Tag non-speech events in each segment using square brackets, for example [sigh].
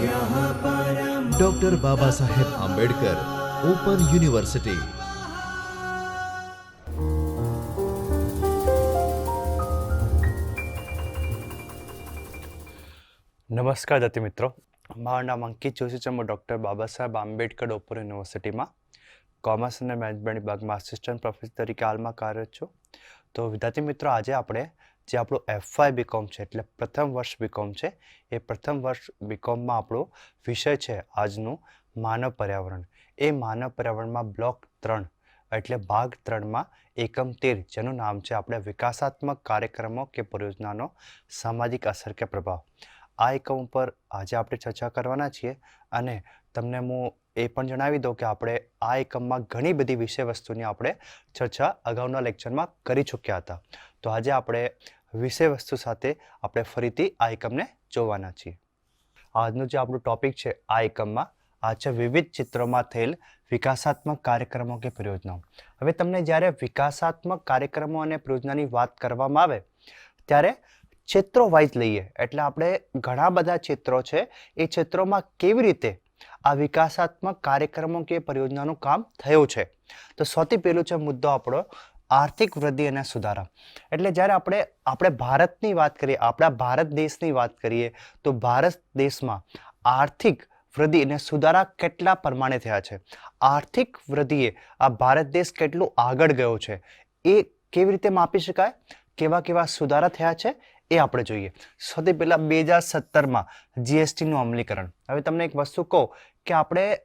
Doctor બાબા Saheb Ambedkar open university નમસ્કાર દત્તી મિત્રો. મારું નામ અંકિત જોશી છે. હું ડૉક્ટર બાબા સાહેબ આંબેડકર ઓપર યુનિવર્સિટીમાં કોમર્સ અને મેનેજમેન્ટ વિભાગમાં આસિસ્ટન્ટ પ્રોફેસર તરીકે હાલમાં કાર્યરત છું. તો વિદ્યાર્થી મિત્રો, આજે આપણે જે આપણું એફવાય બીકોમ છે, એટલે પ્રથમ વર્ષ બીકોમ છે, એ પ્રથમ વર્ષ બીકોમમાં આપણો વિષય છે આજનું માનવ પર્યાવરણ. એ માનવ પર્યાવરણમાં બ્લોક ત્રણ, એટલે ભાગ ત્રણમાં એકમ તેર, જેનું નામ છે આપણે વિકાસાત્મક કાર્યક્રમો કે પરિયોજનાનો સામાજિક અસર કે પ્રભાવ. આ એકમ ઉપર આજે આપણે ચર્ચા કરવાના છીએ અને તમને હું એ પણ જણાવી દઉં કે આપણે આ એકમમાં ઘણી બધી વિષય વસ્તુની આપણે ચર્ચા અગાઉના લેક્ચરમાં કરી ચૂક્યા હતા. તો આજે આપણે વિષય વસ્તુ સાથે આપણે ફરીથી આ એકમને જોવાના છીએ. આજનું જે આપણું ટોપિક છે, આ એકમમાં આ છે વિવિધ ચિત્રોમાં થયેલ વિકાસાત્મક કાર્યક્રમો કે પ્રયોજનાઓ હવે તમને જ્યારે વિકાસાત્મક કાર્યક્રમો અને પ્રયોજનાની વાત કરવામાં આવે, ત્યારે ક્ષેત્રો વાઇઝ લઈએ. એટલે આપણે ઘણા બધા ક્ષેત્રો છે, એ ક્ષેત્રોમાં કેવી રીતે આ વિકાસાત્મક કાર્યક્રમો કે પરિયોજનાનું કામ થયું છે. તો સૌથી પહેલું છે મુદ્દો આપણો આર્થિક વૃદ્ધિ અને સુધારા. એટલે જ્યારે આપણે આપણે ભારતની વાત કરીએ, આપણા ભારત દેશની વાત કરીએ, તો ભારત દેશમાં આર્થિક વૃદ્ધિ અને સુધારા કેટલા પ્રમાણે થયા છે? આર્થિક વૃદ્ધિએ આ ભારત દેશ કેટલું આગળ ગયો છે? એ કેવી રીતે માપી શકાય? કેવા કેવા સુધારા થયા છે? એ આપણે જોઈએ. સૌથી પહેલાં બે હજાર સત્તરમાં જીએસટીનું અમલીકરણ. હવે તમને એક વસ્તુ કહું કે આપણે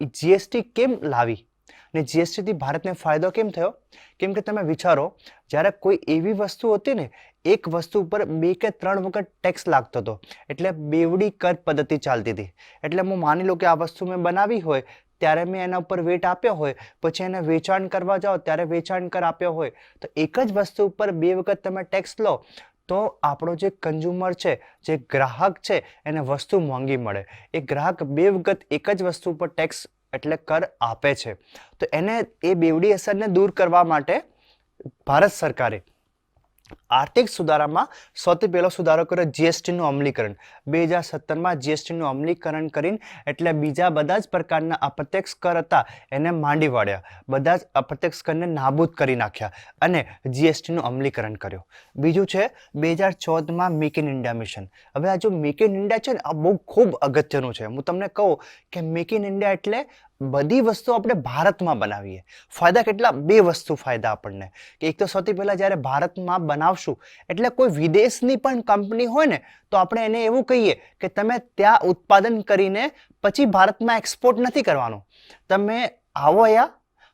જીએસટી કેમ લાવી? ને જીએસટીથી ભારતને ફાયદો કેમ થયો? કેમ કે તમે વિચારો, જ્યારે કોઈ એવી વસ્તુ હતી ને, એક વસ્તુ ઉપર બે કે ત્રણ વખત ટેક્સ લાગતો હતો. એટલે બેવડી કર પદ્ધતિ ચાલતી હતી. એટલે હું માની લઉં કે આ વસ્તુ મેં બનાવી હોય, ત્યારે મેં એના ઉપર વેટ આપ્યો હોય, પછી એને વેચાણ કરવા જાઓ, ત્યારે વેચાણ કર આપ્યો હોય, તો એક જ વસ્તુ ઉપર બે વખત તમે ટેક્સ લો, તો આપણો જે કન્ઝ્યુમર છે, જે ગ્રાહક છે, એને વસ્તુ મોંઘી મળે. એ ગ્રાહક બે વખત એક જ વસ્તુ ઉપર ટેક્સ એટલે કર આપે છે. તો એને એ બેવડી અસરને દૂર કરવા માટે ભારત સરકારે આર્થિક સુધારામાં સૌથી પહેલો સુધારો કર્યો જીએસટીનું અમલીકરણ. બે હજાર સત્તરમાં જીએસટીનું અમલીકરણ કરીને એટલે બીજા બધા જ પ્રકારના અપ્રત્યક્ષ કર હતા, એને માંડી વાળ્યા. બધા જ અપ્રત્યક્ષ કરને નાબૂદ કરી નાખ્યા અને જીએસટીનું અમલીકરણ કર્યું. બીજું છે બે હજાર ચૌદમાં મેક ઇન ઇન્ડિયા મિશન હવે આ જો મેક ઇન ઇન્ડિયા છે ને, આ બહુ ખૂબ અગત્યનું છે. હું તમને કહું કે મેક ઇન ઇન્ડિયા એટલે બધી વસ્તુ આપણે ભારતમાં બનાવીએ. ફાયદા કેટલા? બે વસ્તુ ફાયદા આપણને. કે એક તો સૌથી પહેલાં જ્યારે ભારતમાં બનાવશું એટલે કોઈ વિદેશની પણ કંપની હોય ને, તો આપણે એને એવું કહીએ કે તમે ત્યાં ઉત્પાદન કરીને પછી ભારતમાં એક્સપોર્ટ નથી કરવાનું. તમે આવો અહીંયા,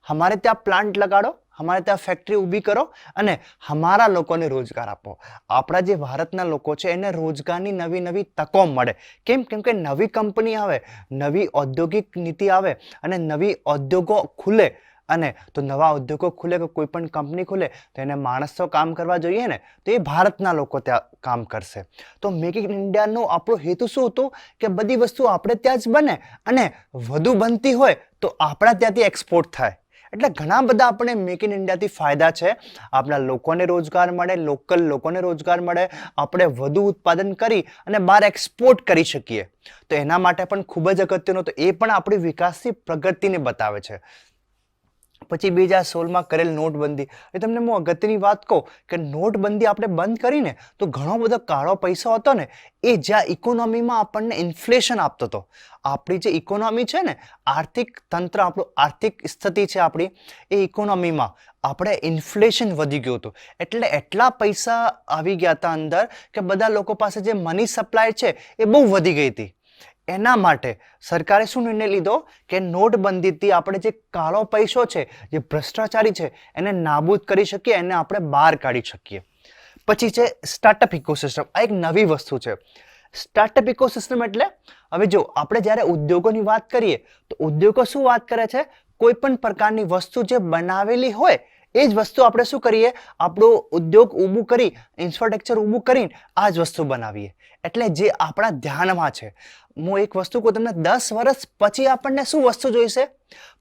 અમારે ત્યાં પ્લાન્ટ લગાડો, અમારે ત્યાં ફેક્ટરી ઊભી કરો અને અમારા લોકોને રોજગાર આપો. આપણા જે ભારતના લોકો છે, એને રોજગારની નવી નવી તકો મળે. કેમ? કેમ કે નવી કંપની આવે, નવી ઔદ્યોગિક નીતિ આવે અને નવી ઉદ્યોગો ખુલે. અને તો નવા ઉદ્યોગો ખુલે કે કોઈ પણ કંપની ખુલે, તો એને માણસો કામ કરવા જોઈએ ને, તો એ ભારતના લોકો ત્યાં કામ કરશે. તો મેક ઇન ઇન્ડિયાનો આપણો હેતુ શું હતો? કે બધી વસ્તુ આપણે ત્યાં જ બને અને વધુ બનતી હોય તો આપણા ત્યાંથી એક્સપોર્ટ થાય. એટલે ઘણા બધા આપણે મેક ઇન ઇન્ડિયાથી ફાયદા છે. આપણા લોકોને રોજગાર મળે લોકલ લોકોને રોજગાર મળે, આપણે વધુ ઉત્પાદન કરી અને બહાર એક્સપોર્ટ કરી શકીએ. તો એના માટે પણ ખૂબ જ અગત્યનું, તો એ પણ આપણી વિકાસની પ્રગતિને બતાવે છે. પછી બે હજાર સોળમાં કરેલ નોટબંધી. એ તમને હું અગત્યની વાત કહું કે નોટબંધી આપણે બંધ કરીને તો ઘણો બધો કાળો પૈસો હતો ને, એ જ્યાં ઇકોનોમીમાં આપણને ઇન્ફ્લેશન આપતો હતો. આપણી જે ઇકોનોમી છે ને, આર્થિક તંત્ર, આપણું આર્થિક સ્થિતિ છે આપણી, એ ઇકોનોમીમાં આપણે ઇન્ફ્લેશન વધી ગયું હતું. એટલે એટલા પૈસા આવી ગયા હતા અંદર કે બધા લોકો પાસે જે મની સપ્લાય છે, એ બહુ વધી ગઈ હતી. એના માટે સરકારે શું નિર્ણય લીધો? કે નોટબંધીથી આપણે જે કાળો પૈસો છે, જે ભ્રષ્ટાચારી છે, એને નાબૂદ કરી શકીએ, એને આપણે બહાર કાઢી શકીએ. પછી છે સ્ટાર્ટઅપ ઇકોસિસ્ટમ આ એક નવી વસ્તુ છે. સ્ટાર્ટઅપ ઇકોસિસ્ટમ એટલે, હવે જો આપણે જ્યારે ઉદ્યોગોની વાત કરીએ, તો ઉદ્યોગો શું વાત કરે છે? કોઈ પણ પ્રકારની વસ્તુ જે બનાવેલી હોય, એ જ વસ્તુ આપણે શું કરીએ? આપણો ઉદ્યોગ ઊભું કરી ઇન્ફ્રાસ્ટ્રક્ચર ઊભું કરીને આ જ વસ્તુ બનાવીએ. એટલે જે આપણા ધ્યાનમાં છે હું એક વસ્તુ કહું તમને, દસ વર્ષ પછી આપણને શું વસ્તુ જોઈશે?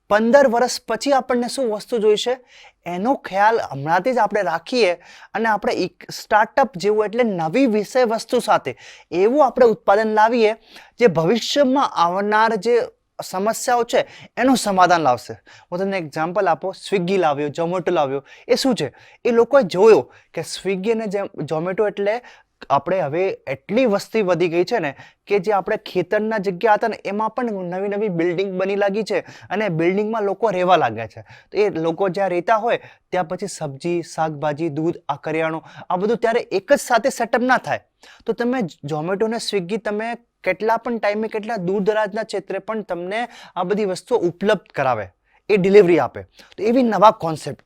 પંદર વર્ષ પછી આપણને શું વસ્તુ જોઈશે? એનો ખ્યાલ હમણાંથી જ આપણે રાખીએ અને આપણે એક સ્ટાર્ટઅપ જેવું એટલે નવી વિષય વસ્તુ સાથે એવું આપણે ઉત્પાદન લાવીએ જે ભવિષ્યમાં આવનાર જે સમસ્યાઓ છે, એનું સમાધાન લાવશે. હું તમને એક્ઝામ્પલ આપો, સ્વિગી લાવ્યો, ઝોમેટો લાવ્યો. એ શું છે? એ લોકોએ જોયો કે સ્વિગી અને ઝોમેટો એટલે આપણે હવે એટલી વસ્તી વધી ગઈ છે ને કે જે આપણે ખેતરના જગ્યા હતા ને, એમાં પણ નવી નવી બિલ્ડિંગ બની લાગી છે અને બિલ્ડિંગમાં લોકો રહેવા લાગ્યા છે. તો એ લોકો જ્યાં રહેતા હોય, ત્યાં પછી સબ્જી, શાકભાજી, દૂધ, આ કરિયાણું, આ બધું ત્યારે એક જ સાથે સેટઅપ ના થાય. તો તમે ઝોમેટો ને સ્વિગી તમે કેટલા પણ ટાઈમે કેટલા દૂર દરાજના ક્ષેત્રે પણ તમને આ બધી વસ્તુઓ ઉપલબ્ધ કરાવે, એ ડિલિવરી આપે. તો એવી નવા કોન્સેપ્ટ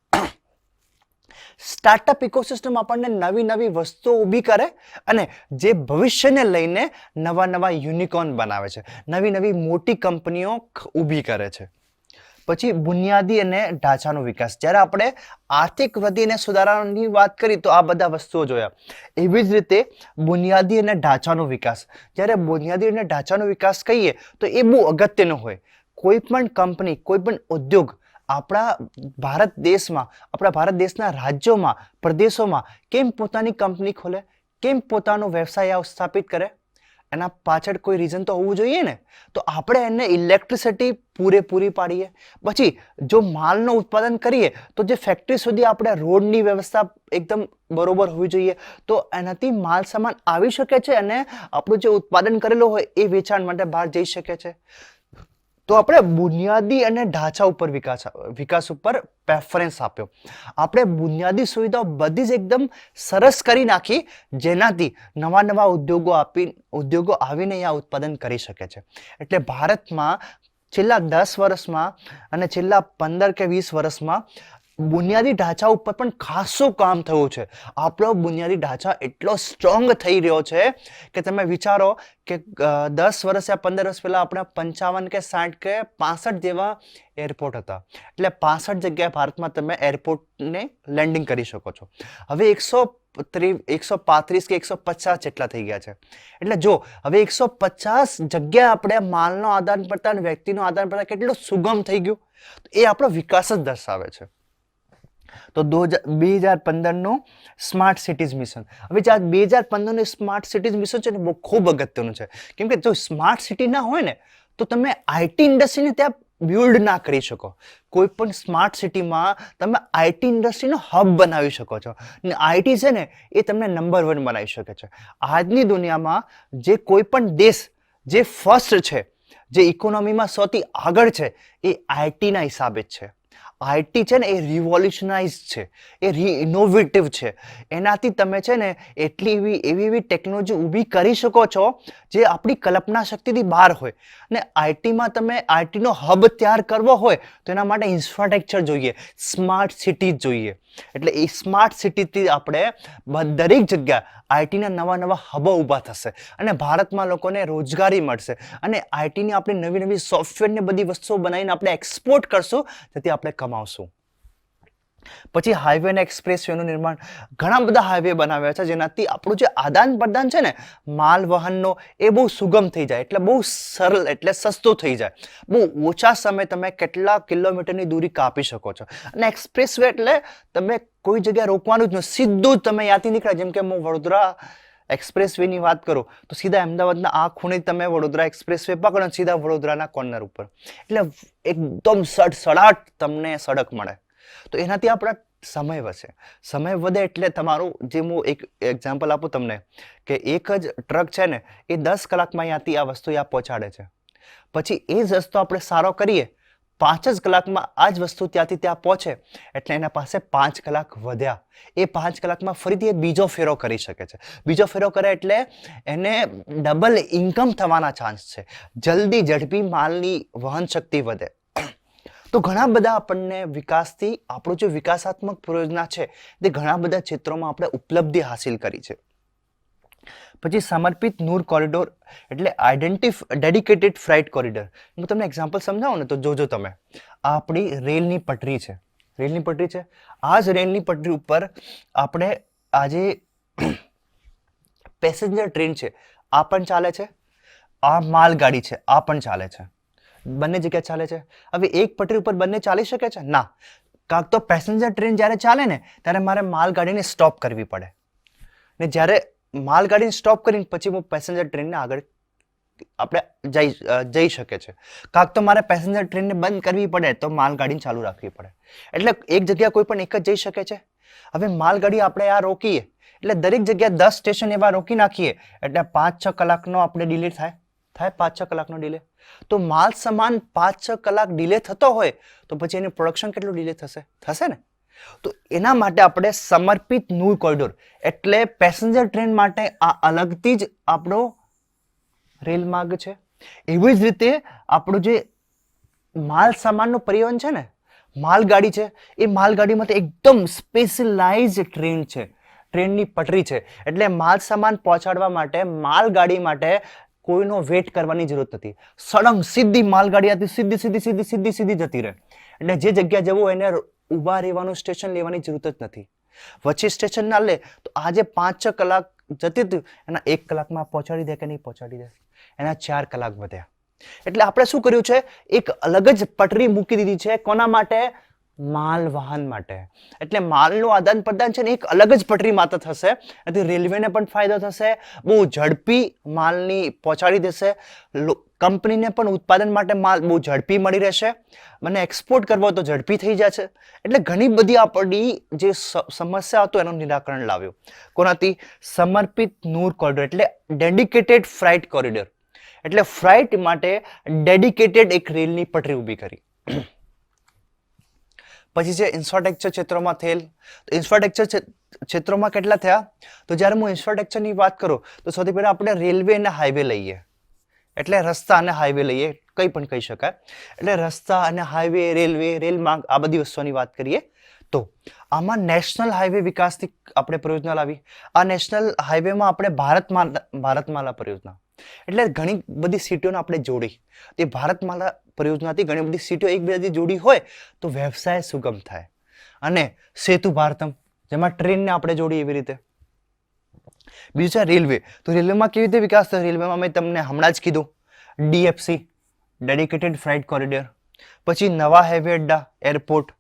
સ્ટાર્ટઅપ ઇકોસિસ્ટમ આપણને નવી નવી વસ્તુઓ ઊભી કરે અને જે ભવિષ્યને લઈને નવા નવા યુનિકોર્ન બનાવે છે. નવી નવી મોટી કંપનીઓ ઊભી કરે છે. પછી બુનિયાદી અને ઢાંચાનો વિકાસ. જ્યારે આપણે આર્થિક વૃદ્ધિ અને સુધારાની વાત કરી તો આ બધા વસ્તુઓ જોયા. એવી જ રીતે બુનિયાદી અને ઢાંચાનો વિકાસ. જ્યારે બુનિયાદી અને ઢાંચાનો વિકાસ કહીએ તો એ બહુ અગત્યનો હોય. કોઈ પણ કંપની, કોઈ પણ ઉદ્યોગ આપણા ભારત દેશમાં, આપણા ભારત દેશના રાજ્યોમાં, પ્રદેશોમાં કેમ પોતાની કંપની ખોલે, કેમ પોતાનો વ્યવસાય સ્થાપિત કરે? એના પાછળ કોઈ રીઝન તો હોવું જોઈએ ને? તો આપણે એને ઇલેક્ટ્રિસિટી પૂરેપૂરી પાડીએ. પછી જો માલનું ઉત્પાદન કરીએ, તો જે ફેક્ટરી સુધી આપણે રોડની વ્યવસ્થા એકદમ બરોબર હોવી જોઈએ. તો એનાથી માલ સામાન આવી શકે છે અને આપણું જે ઉત્પાદન કરેલું હોય એ વેચાણ માટે બહાર જઈ શકે છે. તો આપણે બુનિયાદી અને ઢાંચા ઉપર વિકાસ વિકાસ ઉપર પ્રેફરન્સ આપ્યો. આપણે બુનિયાદી સુવિધાઓ બધી જ એકદમ સરસ કરી નાખી, જેનાથી નવા નવા ઉદ્યોગો આપી, ઉદ્યોગો આવીને અહીંયા ઉત્પાદન કરી શકે છે. એટલે ભારતમાં છેલ્લા દસ વર્ષમાં અને છેલ્લા પંદર કે વીસ વર્ષમાં બુનિયાદી ઢાંચા ઉપર પણ ખાસું કામ થયું છે. આપણો બુનિયાદી ઢાંચા એટલો સ્ટ્રોંગ થઈ રહ્યો છે કે તમે વિચારો કે દસ વર્ષ યા પંદર વર્ષ પહેલાં આપણા પંચાવન કે સાઠ કે પાસઠ જેવા એરપોર્ટ હતા. એટલે પાસઠ જગ્યાએ ભારતમાં તમે એરપોર્ટને લેન્ડિંગ કરી શકો છો. હવે એકસો ત્રી, એકસો પાંત્રીસ કે એકસો પચાસ જેટલા થઈ ગયા છે. એટલે જો, હવે એકસો પચાસ જગ્યાએ આપણે માલનો આદાન પ્રદાન વ્યક્તિનો આદાન પ્રદાન કેટલું સુગમ થઈ ગયું? એ આપણો વિકાસ જ દર્શાવે છે. તો દો બે હજાર પંદરનું સ્માર્ટ સિટીઝ મિશન. હવે જે આ બે હજાર પંદરનું સ્માર્ટ સિટીઝ મિશન છે ને બહુ ખૂબ અગત્યનું છે. કેમ કે જો સ્માર્ટ સિટી ના હોય ને, તો તમે આઈટી ઇન્ડસ્ટ્રીને ત્યાં બિલ્ડ ના કરી શકો. કોઈ પણ સ્માર્ટ સિટીમાં તમે આઈટી ઇન્ડસ્ટ્રીનો હબ બનાવી શકો છો. ને આઈટી છે ને, એ તમને નંબર વન બનાવી શકે છે. આજની દુનિયામાં જે કોઈ પણ દેશ જે ફર્સ્ટ છે, જે ઇકોનોમીમાં સૌથી આગળ છે, એ આઈટીના હિસાબે જ છે. આઈટી છે ને એ રિવોલ્યુશનાઇઝ છે. એ રી ઇનોવેટિવ છે. એનાથી તમે છે ને એટલી એવી એવી એવી ટેકનોલોજી ઊભી કરી શકો છો જે આપણી કલ્પના શક્તિથી બહાર હોય. અને આઈટીમાં તમે આઈટીનો હબ તૈયાર કરવો હોય, તો એના માટે ઇન્ફ્રાસ્ટ્રક્ચર જોઈએ, સ્માર્ટ સિટી જોઈએ. એટલે એ સ્માર્ટ સિટીથી આપણે દરેક જગ્યા આઈટીના નવા નવા હબો ઊભા થશે. અને ભારતમાં લોકોને રોજગારી મળશે. અને આઈટીની આપણે નવી નવી સોફ્ટવેરને બધી વસ્તુઓ બનાવીને આપણે એક્સપોર્ટ કરશું, જેથી આપણે કમાવશું. પછી હાઈવે અને એક્સપ્રેસવેનું નિર્માણ ઘણા બધા હાઈવે બનાવ્યા છે, જેનાથી આપણું જે આદાન પ્રદાન છે ને, માલ વહનનો એ બહુ સુગમ થઈ જાય, એટલે બહુ સરળ, એટલે સસ્તું થઈ જાય. બહુ ઓછા સમય તમે કેટલા કિલોમીટરની દૂરી કાપી શકો છો. અને એક્સપ્રેસ વે એટલે તમે કોઈ જગ્યાએ રોકવાનું જ નહીં સીધું જ તમે ત્યાંથી નીકળ્યા. જેમ કે હું વડોદરા એક્સપ્રેસ વેની વાત કરું, તો સીધા અમદાવાદના આ ખૂણે તમે વડોદરા એક્સપ્રેસ વે પકડો સીધા વડોદરાના કોર્નર ઉપર. એટલે એકદમ સડસડાટ તમને સડક મળે. તો એનાથી આપણા સમય વધશે. સમય વધે એટલે તમારું જે હું એક એક્ઝામ્પલ આપું તમને, કે એક જ ટ્રક છે ને, એ દસ કલાકમાં અહીંયાથી આ વસ્તુ ત્યાં પહોંચાડે છે. પછી એ જ રસ્તો આપણે સારો કરીએ, પાંચ જ કલાકમાં આ જ વસ્તુ ત્યાંથી ત્યાં પહોંચે, એટલે એના પાસે પાંચ કલાક વધ્યા. એ પાંચ કલાકમાં ફરીથી એ બીજો ફેરો કરી શકે છે. બીજો ફેરો કરે એટલે એને ડબલ ઇન્કમ થવાના ચાન્સ છે. જલ્દી ઝડપી માલની વહન શક્તિ વધે. તો ઘણા બધા આપણને વિકાસથી, આપણું જે વિકાસાત્મક પ્રયોજના છે, તે ઘણા બધા ક્ષેત્રોમાં આપણે ઉપલબ્ધિ હાસિલ કરી છે. પછી સમર્પિત નૂર કોરિડોર એટલે આઈડેન્ટિફ, ડેડિકેટેડ ફ્રાઇટ કોરિડોર. હું તમને એક્ઝામ્પલ સમજાવું ને તો જોજો તમે. આ આપણી રેલની પટરી છે. રેલની પટરી છે. આ જ રેલની પટરી ઉપર આપણે આજે [clears throat] પેસેન્જર ટ્રેન છે. આ પણ ચાલે છે. આ માલગાડી છે. આ પણ ચાલે છે. બંને જગ્યા ચાલે છે? હવે એક પટરી ઉપર બંને ચાલી શકે છે? ના. કાંક તો પેસેન્જર ટ્રેન જ્યારે ચાલે ને, ત્યારે મારે માલગાડીને સ્ટોપ કરવી પડે. ને જ્યારે માલગાડીને સ્ટોપ કરીને પછી હું પેસેન્જર ટ્રેનને આગળ આપણે જઈ જઈ શકે છે. કાંક તો મારે પેસેન્જર ટ્રેનને બંધ કરવી પડે, તો માલગાડીને ચાલુ રાખવી પડે. એટલે એક જગ્યા કોઈ પણ એક જ જઈ શકે છે? હવે માલગાડી આપણે આ રોકીએ. એટલે દરેક જગ્યાએ દસ સ્ટેશન એવા રોકી નાખીએ. એટલે પાંચ, છ કલાકનો આપણે ડિલે થાય. થાય પાંચ છ કલાકનો ડિલે તો માલ સમાન પાંચ છ કલાક ડિલે થતો હોય, તો પછી એનું પ્રોડક્શન કેટલું ડિલે થશે? થશે ને? તો એના માટે આપણે સમર્પિત નૂર કોરિડોર એટલે પેસેન્જર ટ્રેન માટે આ અલગથી જ આપણો રેલ માર્ગ છે. એવી જ રીતે આપણું જે માલ સામાનનું પરિવહન છે ને, માલગાડી છે, એ માલગાડીમાં એકદમ સ્પેશિયલાઇઝ ટ્રેન છે. ટ્રેનની પટરી છે. એટલે માલ સામાન પહોંચાડવા માટે, માલગાડી માટે કોઈનો વેટ કરવાની જરૂરત નથી. સળંગ સીધી માલગાડી આથી સીધી સીધી સીધી સીધી સીધી જતી રહે. એટલે જે જગ્યા જવું એને ઊભા રહેવાનું સ્ટેશન લેવાની જરૂરત જ નથી. વચ્ચે સ્ટેશન ના લે તો આજે પાંચ, છ કલાક જતી હતી, એના એક કલાકમાં પહોંચાડી દે કે નહીં પહોંચાડી દે? એના ચાર કલાક વધ્યા. એટલે આપણે શું કર્યું છે? એક અલગ જ પટરી મૂકી દીધી છે. કોના માટે? માલ વાહન માટે. એટલે માલનું આદાન પ્રદાન છે ને એક અલગ જ પટરી માત્ર થશે. એથી રેલવેને પણ ફાયદો થશે. બહુ ઝડપી માલની પહોંચાડી દેશે. કંપનીને પણ ઉત્પાદન માટે માલ બહુ ઝડપી મળી રહેશે. મને એક્સપોર્ટ કરવો તો ઝડપી થઈ જશે એટલે ઘણી બધી આપણી જે સમસ્યા હતો એનું નિરાકરણ લાવ્યું. કોનાથી? સમર્પિત નૂર કોરિડોર એટલે ડેડિકેટેડ ફ્રાઇટ કોરિડોર એટલે ફ્રાઇટ માટે ડેડિકેટેડ એક રેલની પટરી ઊભી કરી. પછી છે ઇન્ફ્રાસ્ટ્રક્ચર ક્ષેત્રોમાં થયેલ, તો ઇન્ફ્રાસ્ટ્રક્ચર ક્ષેત્રોમાં કેટલા થયા? તો જ્યારે હું ઇન્ફ્રાસ્ટ્રક્ચરની વાત કરું, તો સૌથી પહેલાં આપણે રેલવે અને હાઈવે લઈએ. એટલે રસ્તા અને હાઈવે લઈએ. કંઈ પણ કહી શકાય. એટલે રસ્તા અને હાઈવે રેલવે રેલ માર્ગ આ બધી વસ્તુઓની વાત કરીએ. તો આમાં નેશનલ હાઈવે વિકાસથી આપણે પરિયોજના લાવી. આ નેશનલ હાઈવેમાં આપણે ભારતમાલા ભારતમાલા પરિયોજના. એટલે ઘણી બધી સીટોને આપણે જોડી. તે ભારતમાલા પરિયોજનાથી ઘણી બધી સીટો એકબીજાથી જોડી હોય તો વ્યવસાય સુગમ થાય. અને સેતુ ભારતમ, જેમાં ટ્રેનને આપણે જોડી એવી રીતે. બીજું છે રેલવે. તો રેલવેમાં કેવી રીતે વિકાસ થયો? રેલવેમાં મેં તમને હમણાં જ કીધું. DFC, dedicated freight corridor. પછી નવા હેવી અડ્ડા, એરપોર્ટ.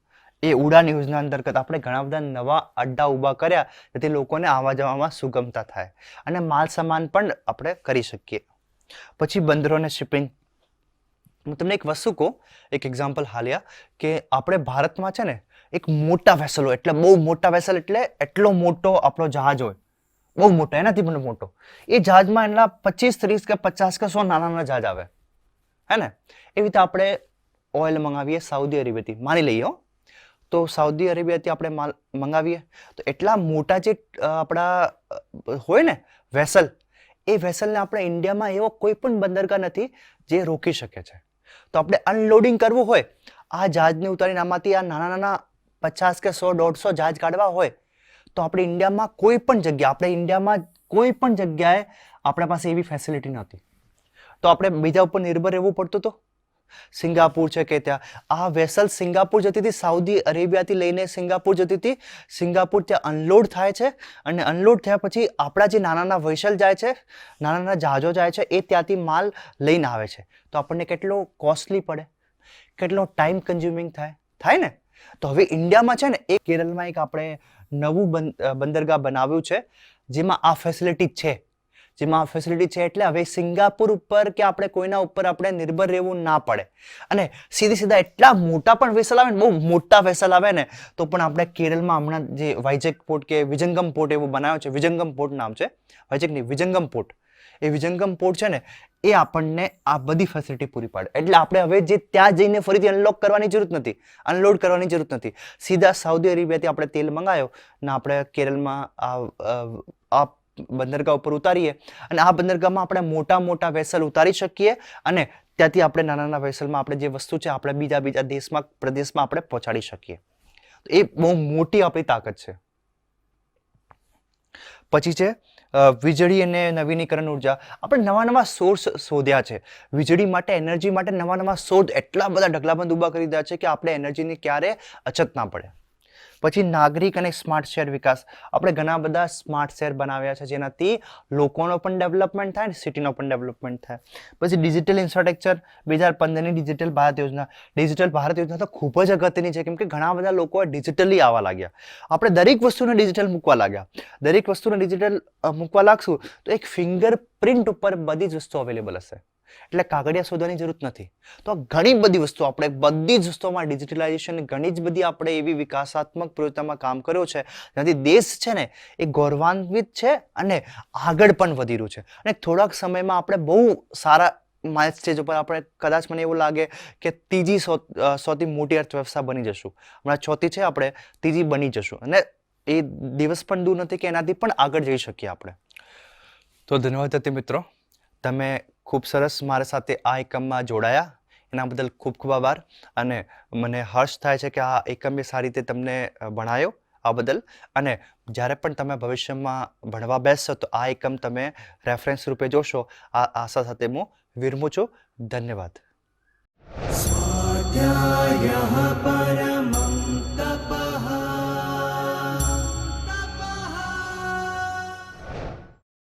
એ ઉડાન યોજના અંતર્ગત આપણે ઘણા બધા નવા અડ્ડા ઊભા કર્યા, જેથી લોકોને આવવા જવામાં સુગમતા થાય. અને માલ સામાન પણ આપણે કરી શકીએ. પછી બંદરોને શિપિંગ હું તમને એક વસ્તુ કહું, એક એક્ઝામ્પલ હાલ્યા કે આપણે ભારતમાં છે ને એક મોટા વેસલો એટલે બહુ મોટા વેસલ એટલે એટલો મોટો આપણો જહાજ હોય. બહુ મોટો, એનાથી પણ મોટો. એ જહાજમાં એના પચીસ, ત્રીસ કે પચાસ કે સો નાના નાના જહાજ આવે. હે ને? એવી રીતે આપણે ઓઇલ મંગાવીએ સાઉદી અરેબિયાથી. માની લઈએ હો. તો સાઉદી અરેબિયાથી આપણે માલ મંગાવીએ. તો એટલા મોટા જે આપણા હોય ને, વેસલ, એ વેસલને આપણે ઇન્ડિયામાં એવો કોઈ પણ બંદરગાહ નથી જે રોકી શકે છે. તો આપણે અનલોડિંગ કરવું હોય, આ જહાજને ઉતારીને આમાંથી આ નાના નાના પચાસ કે સો, દોઢસો જહાજ કાઢવા હોય, તો આપણે ઇન્ડિયામાં કોઈ પણ જગ્યા આપણે ઇન્ડિયામાં કોઈ પણ જગ્યાએ આપણા પાસે એવી ફેસિલિટી નહોતી. તો આપણે બીજા ઉપર નિર્ભર રહેવું પડતું હતું સિંગાપુર છે કે ત્યાં. આ વેસલ સિંગાપુર જતી હતી, સાઉદી અરેબિયાથી લઈને સિંગાપુર જતી હતી. સિંગાપુર ત્યાં અનલોડ થાય છે અને અનલોડ થયા પછી આપણા જે નાના નાના વેસલ જાય છે નાના નાના જહાજો જાય છે, એ ત્યાંથી માલ લઈને આવે છે. તો આપણને કેટલો કોસ્ટલી પડે? કેટલો ટાઈમ કન્ઝ્યુમિંગ થાય? થાય ને? તો હવે ઇન્ડિયામાં છે ને એ કેરળમાં એક આપણે નવું બંદરગાહ બનાવ્યું છે, જેમાં આ ફેસિલિટી છે. જેમાં ફેસિલિટી છે એટલે હવે સિંગાપુર ઉપર કે આપણે કોઈના ઉપર આપણે નિર્ભર રહેવું ના પડે. અને સીધી સીધા એટલા મોટા પણ વેસલ આવે ને, બહુ મોટા વેસલ આવે ને, તો પણ આપણે કેરળમાં હમણાં જે વાઇજેક પોર્ટ કે વિજંગમ પોર્ટ એવું બનાવ્યો છે વિજંગમ પોર્ટ નામ છે. વાઇજેક વિજંગમ પોર્ટ એ વિજંગમ પોર્ટ છે ને, એ આપણને આ બધી ફેસિલિટી પૂરી પાડે. એટલે આપણે હવે જે ત્યાં જઈને ફરીથી અનલોક કરવાની જરૂરત નથી. અનલોડ કરવાની જરૂરત નથી. સીધા સાઉદી અરેબિયાથી આપણે તેલ મંગાયો ને આપણે કેરળમાં આ બંદરગાહ ઉપર ઉતારીએ અને આ બંદરગાહમાં આપણે મોટા મોટા વેસલ ઉતારી શકીએ અને ત્યાંથી આપણે નાના નાના વેસલમાં આપણે જે વસ્તુ છે આપણે બીજા બીજા દેશમાં, પ્રદેશમાં આપણે પહોંચાડી શકીએ. એ બહુ મોટી આપણી તાકાત છે. પછી છે વીજળી અને નવીનીકરણ ઊર્જા. આપણે નવા નવા સોર્સ શોધ્યા છે. વીજળી માટે એનર્જી માટે નવા નવા શોધ એટલા બધા ઢગલાબંધ ઊભા કરી દીધા છે કે આપણે એનર્જીની ક્યારે અછત ના પડે. પછી નાગરિક અને સ્માર્ટ શહેર વિકાસ. આપણે ઘણા બધા સ્માર્ટ શહેર બનાવ્યા છે, જેનાથી લોકોનો પણ ડેવલપમેન્ટ થાય અને સિટીનો પણ ડેવલપમેન્ટ થાય. પછી ડિજિટલ ઇન્ફ્રાસ્ટ્રક્ચર, બે હજાર પંદરની ડિજિટલ ભારત યોજના. ડિજિટલ ભારત યોજના તો ખૂબ જ અગત્યની છે કેમ કે ઘણા બધા લોકો ડિજિટલી આવવા લાગ્યા. આપણે દરેક વસ્તુને ડિજિટલ મૂકવા લાગ્યા. દરેક વસ્તુને ડિજિટલ મૂકવા લાગશું તો એક ફિંગર પ્રિન્ટ ઉપર બધી જ વસ્તુ અવેલેબલ હશે. એટલે કાગળિયા શોધવાની જરૂર નથી. તો ઘણી બધી વસ્તુ આપણે બધી જ વસ્તુઓમાં ડિજિટલાઇઝેશન ઘણી જ બધી આપણે એવી વિકાસાત્મક પ્રવૃત્તિમાં કામ કર્યું છે. જેનાથી દેશ છે ને, એ ગૌરવાન્વિત છે અને આગળ પણ વધી રહ્યું છે. અને થોડાક સમયમાં આપણે બહુ સારા માઇલ સ્ટેજ ઉપર આપણે કદાચ મને એવું લાગે કે ત્રીજી સૌથી મોટી અર્થવ્યવસ્થા બની જશું. હમણાં ચોથી છે, આપણે ત્રીજી બની જશું. અને એ દિવસ પણ દૂર નથી કે એનાથી પણ આગળ જઈ શકીએ આપણે. તો ધન્યવાદ હતી મિત્રો તમે ખૂબ સરસ મારા સાથે આ એકમમાં જોડાયા. એના બદલ ખૂબ ખૂબ આભાર. અને મને હર્ષ થાય છે કે આ એકમ મેં સારી રીતે તમને ભણાયો આ બદલ. અને જ્યારે પણ તમે ભવિષ્યમાં ભણવા બેસશો તો આ એકમ તમે રેફરન્સ રૂપે જોશો. આ આશા સાથે હું વિરમું છું. ધન્યવાદ. પર